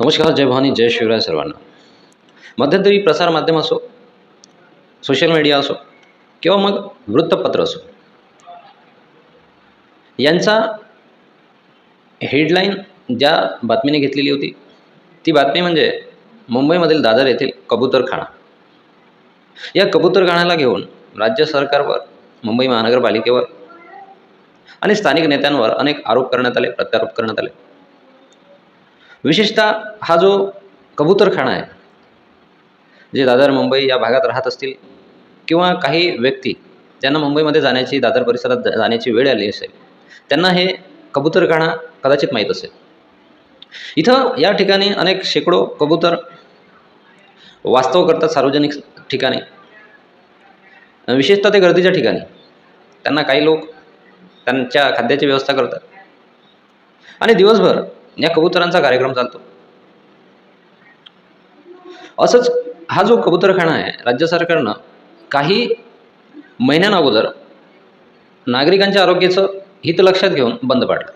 नमस्कार जय भवानी जय शिवराय सर्वांना. मध्यंतरी प्रसारमाध्यम असो सोशल मीडिया असो किंवा मग वृत्तपत्र असो यांचा हेडलाईन ज्या बातमीने घेतलेली होती ती बातमी म्हणजे मुंबईमधील दादर येथील कबूतरखाना. या कबूतरखाण्याला घेऊन राज्य सरकारवर मुंबई महानगरपालिकेवर आणि स्थानिक नेत्यांवर अनेक आरोप करण्यात आले प्रत्यारोप करण्यात आले. विशेषतः हा जो कबूतरखाना आहे जे दादर मुंबई या भागात राहत असतील किंवा काही व्यक्ती ज्यांना मुंबईमध्ये जाण्याची दादर परिसरात जा- जाण्याची वेळ आली असेल त्यांना हे कबूतरखाना कदाचित माहीत असेल. इथं या ठिकाणी अनेक शेकडो कबूतर वास्तव करतात सार्वजनिक ठिकाणी. विशेषतः ते गर्दीच्या ठिकाणी. त्यांना काही लोक त्यांच्या खाद्याची व्यवस्था करतात. आणि दिवसभर या कबुतरांचा कार्यक्रम चालतो. असंच हा जो कबुतरखाना आहे राज्य सरकारनं काही महिन्यांअगोदर नागरिकांच्या आरोग्याचं हित लक्षात घेऊन बंद पाडलं.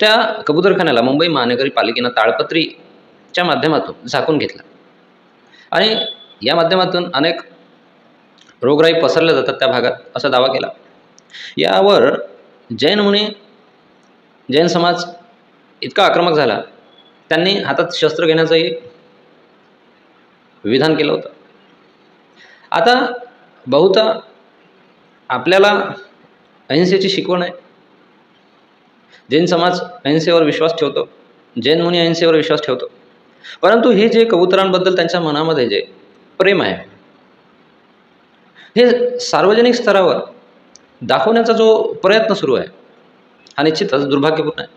त्या कबुतरखान्याला मुंबई महानगरी पालिकेनं ताळपत्रीच्या माध्यमातून झाकून घेतलं. आणि या माध्यमातून अनेक रोगराई पसरल्या जातात त्या भागात असा दावा केला. यावर जैन मुनी जैन समाज इतका आक्रमक झाला त्यांनी हातात शस्त्र घेण्याचंही विधान केलं होतं. आता बहुता आपल्याला अहिंसेची शिकवण आहे. जैन समाज अहिंसेवर विश्वास ठेवतो जैन मुनी अहिंसेवर विश्वास ठेवतो. परंतु हे जे कबुतरांबद्दल त्यांच्या मनामध्ये जे प्रेम आहे हे सार्वजनिक स्तरावर दाखवण्याचा जो प्रयत्न सुरू आहे हा निश्चितच दुर्भाग्यपूर्ण आहे.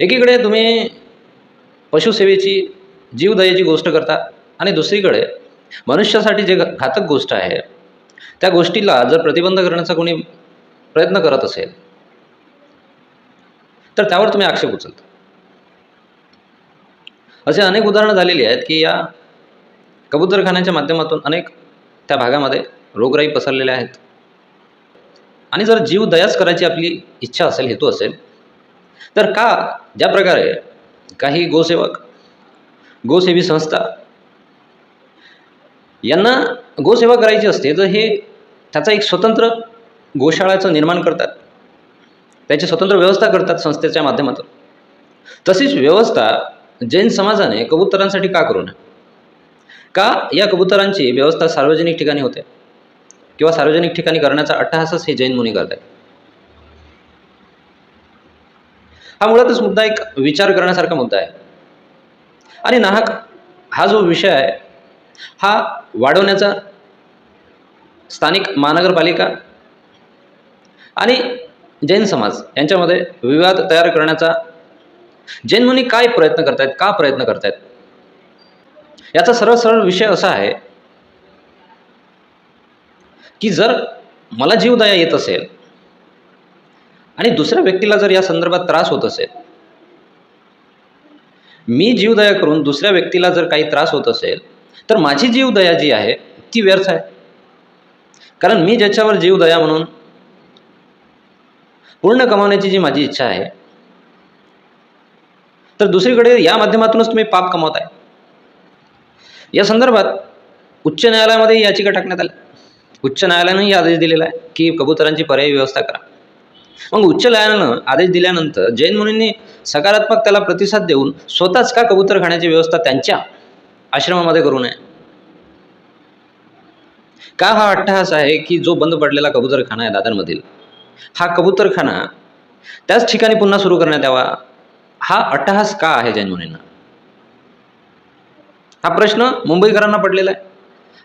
एकीकडे तुम्ही पशुसेवेची जीवदयेची गोष्ट करता आणि दुसरीकडे मनुष्यासाठी जे घातक गोष्ट आहे त्या गोष्टीला जर प्रतिबंध करण्याचा कोणी प्रयत्न करत असेल तर त्यावर तुम्ही आक्षेप उचलता. असे अनेक उदाहरणं झालेली आहेत की या कबूतरखान्याच्या माध्यमातून अनेक त्या भागामध्ये रोगराई पसरलेल्या आहेत. आणि जर जीव दयाच करायची आपली इच्छा असेल हेतू असेल तर का? ज्या प्रकारे काही गोसेवक गोसेवी संस्था यांना गोसेवा करायची असते तर हे त्याचा एक स्वतंत्र गोशाळाचं निर्माण करतात. त्याची स्वतंत्र व्यवस्था करतात संस्थेच्या माध्यमातून. तशीच व्यवस्था जैन समाजाने कबुतरांसाठी का करू नये? का या कबुतरांची व्यवस्था सार्वजनिक ठिकाणी होते? किंवा सार्वजनिक ठिकाणी करण्याचा अट्टहासच हे जैन मुनी करतात आहेत हा मुळातच मुद्दा एक विचार करण्यासारखा मुद्दा आहे. आणि नाहक हा जो विषय आहे हा वाढवण्याचा स्थानिक महानगरपालिका आणि जैन समाज यांच्यामध्ये विवाद तयार करण्याचा जैन मुनी काय प्रयत्न करतायत का प्रयत्न करतायत याचा सरळ सरळ विषय असा आहे की जर मला जीवदया येत असेल आणि दुसऱ्या व्यक्तीला जर या संदर्भात त्रास होत असेल मी जीवदया करून दुसऱ्या व्यक्तीला जर काही त्रास होत असेल तर माझी जीवदया जी आहे ती व्यर्थ आहे. कारण मी ज्याच्यावर जीवदया म्हणून पूर्ण कमावण्याची जी माझी इच्छा आहे तर दुसरीकडे या माध्यमातूनच तुम्ही पाप कमवत आहे या संदर्भात उच्च न्यायालयामध्ये याचिका टाकण्यात आल्या उच्च न्यायालयानंही आदेश दिलेला आहे की कबुतरांची पर्यायी व्यवस्था करा. मग उच्च न्यायालयानं आदेश दिल्यानंतर जैन मुनींनी सकारात्मक त्याला प्रतिसाद देऊन स्वतःच का कबूतरखान्याची व्यवस्था त्यांच्या आश्रमामध्ये करू नये? का हा अट्टहास आहे की जो बंद पडलेला कबूतरखाना आहे दादरमधील? हा कबूतरखाना त्याच ठिकाणी पुन्हा सुरू करण्यात यावा? हा अट्टहास का आहे जैन मुनींना? हा प्रश्न मुंबईकरांना पडलेला आहे.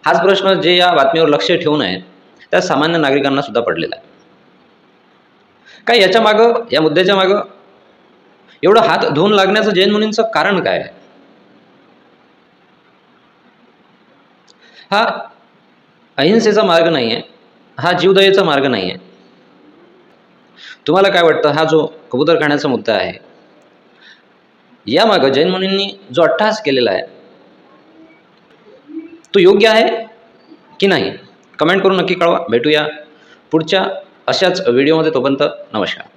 हाच प्रश्न जे या बातमीवर लक्ष ठेवून आहेत त्या सामान्य नागरिकांना सुद्धा पडलेला आहे. काय याच्या मागं? या मुद्द्याच्या मागं? एवढं हात धुवून लागण्याचं जैन मुनींचं कारण काय? आहे हा अहिंसेचा मार्ग नाही आहे हा जीवदयेचा मार्ग नाही आहे तुम्हाला काय वाटतं? हा जो कबूतरखान्याचा मुद्दा आहे. यामागं जैन मुनींनी जो अट्टहास केलेला आहे तो योग्य आहे की नाही? कमेंट करून नक्की कळवा. भेटूया पुढच्या अशाच व्हिडिओमध्ये तोपर्यंत नमस्कार.